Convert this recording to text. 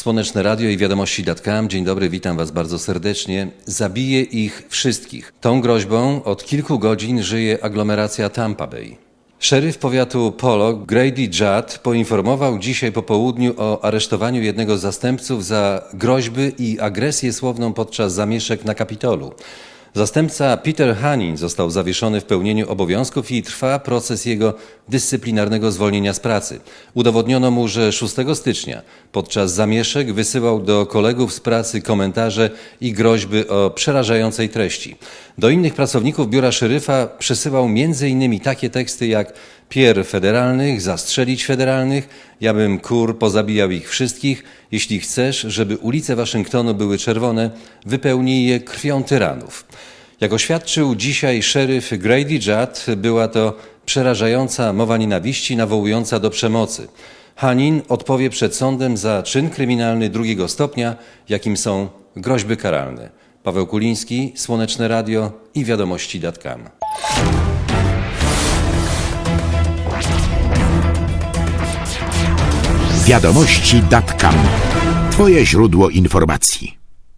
Słoneczne Radio i Wiadomości.com. Dzień dobry, witam Was bardzo serdecznie. Zabije ich wszystkich. Tą groźbą od kilku godzin żyje aglomeracja Tampa Bay. Szeryf powiatu Polo, Grady Judd, poinformował dzisiaj po południu o aresztowaniu jednego z zastępców za groźby i agresję słowną podczas zamieszek na Kapitolu. Zastępca Peter Hanin został zawieszony w pełnieniu obowiązków i trwa proces jego dyscyplinarnego zwolnienia z pracy. Udowodniono mu, że 6 stycznia podczas zamieszek wysyłał do kolegów z pracy komentarze i groźby o przerażającej treści. Do innych pracowników biura szeryfa przesyłał m.in. takie teksty jak Pier federalnych, zastrzelić federalnych, ja bym kur pozabijał ich wszystkich. Jeśli chcesz, żeby ulice Waszyngtonu były czerwone, wypełnij je krwią tyranów. Jak oświadczył dzisiaj szeryf Grady Judd, była to przerażająca mowa nienawiści nawołująca do przemocy. Hanin odpowie przed sądem za czyn kryminalny drugiego stopnia, jakim są groźby karalne. Paweł Kuliński, Słoneczne Radio i Wiadomości.com. Wiadomości.com. Twoje źródło informacji.